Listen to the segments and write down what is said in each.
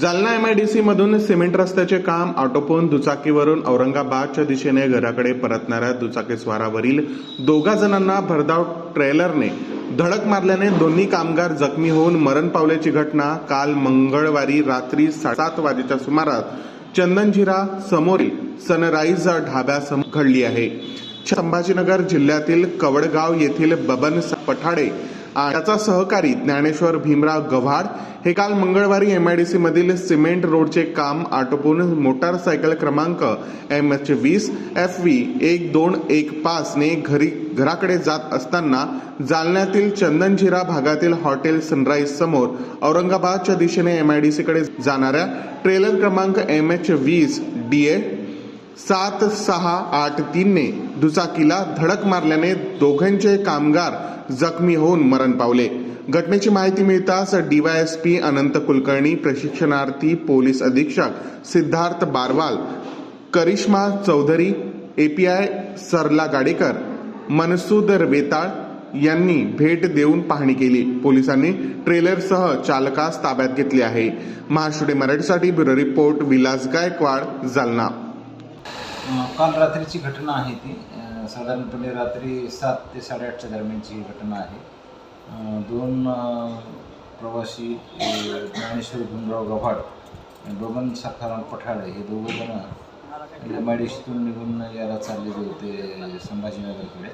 Jalna M I D मधून cement रस्त्याचे काम आटोपून दुचाकीवरून औरंगाबादच्या दिशेने घराकडे परतणाऱ्या दुचाकीस्वारावरील दोघा जणांना भरधाव ट्रेलरने धडक मारल्याने दोन्ही कामगार जखमी होऊन मरण पावल्याची घटना काल मंगळवारी रात्री सात वाजेच्या सुमारास चंदनझिरा समोरील सनराईज ढाब्यासमोर घडली आहे. संभाजीनगर जिल्ह्यातील कवडगाव येथील बबन पठाडे त्याचा सहकारी ज्ञानेश्वर भीमराव गव्हाड हे काल मंगळवारी एम आय डी मधील सिमेंट रोडचे काम आटोपून मोटारसायकल क्रमांक एम एच वीस एफ व्ही एक दोन एक पाच ने घरी घराकडे जात असताना जालन्यातील चंदनझिरा भागातील हॉटेल सनराईज समोर औरंगाबादच्या दिशेने एम आय डी कडे जाणाऱ्या ट्रेलर क्रमांक एम एच वीस डी ए सात सहा आठ तीनने दुचाकीला धडक मारल्याने दोघांचे कामगार जखमी होऊन मरण पावले. घटनेची माहिती मिळताच डीवायएसपी अनंत कुलकर्णी प्रशिक्षणार्थी पोलीस अधीक्षक सिद्धार्थ बारवाल करिश्मा चौधरी एपीआय सरला गाडेकर मनसूद वेताळ यांनी भेट देऊन पाहणी केली. पोलिसांनी ट्रेलरसह चालकास ताब्यात घेतले आहे. महाराष्ट्र मराठीसाठी ब्युरो रिपोर्ट विलास गायकवाड जालना. काल रात्रीची घटना आहे ती. साधारणपणे रात्री सात ते साडेआठच्या दरम्यानची ही घटना आहे. दोन प्रवासी ज्ञानेश्वर भीमराव गव्हाड आणि बबन सखाराम पठाळे हे दोघं जण एम निघून याला चाललेले होते संभाजीनगरकडे.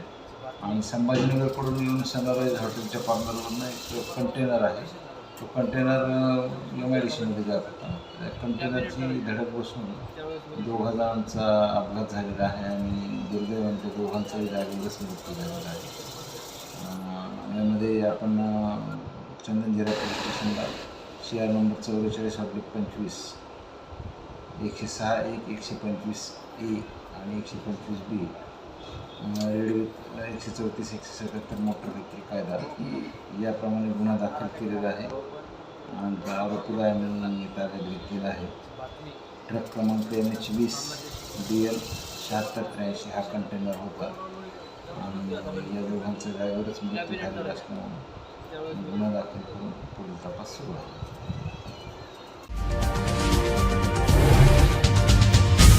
आणि संभाजीनगरकडून येऊन सनराईज हॉटेलच्या पार्लरवरनं एक कंटेनर आहे. तो कंटेनर एम जात होता. त्या कंटेनरची धडक बसून दोघा जणांचा अपघात झालेला आहे आणि दुर्दैवांच्या दोघांचाही जागेवरच मृत्यू झालेला आहे. यामध्ये आपण अं, चंदनजिरा पोलीस स्टेशनला सी आर नंबर चौवेचाळीस ऑब्लिक पंचवीस एकशे सहा एक एकशे पंचवीस ए आणि एकशे पंचवीस बी रेडिओ एकशे चौतीस एकशे सत्याहत्तर मोटर विक्री कायदा याप्रमाणे गुन्हा दाखल केलेला आहे आणि आरोपीला आम्ही ताब्यात घेतलेला आहे ट्रक क्रमांक एम एच वीस डी एल शहात्तर त्र्याऐंशी हा कंटेनर होता आणि या दोघांचा ड्रायव्हरच मृत्यू झालेला असल्यामुळे गुन्हा दाखल करून पुढील तपास सुरू आहे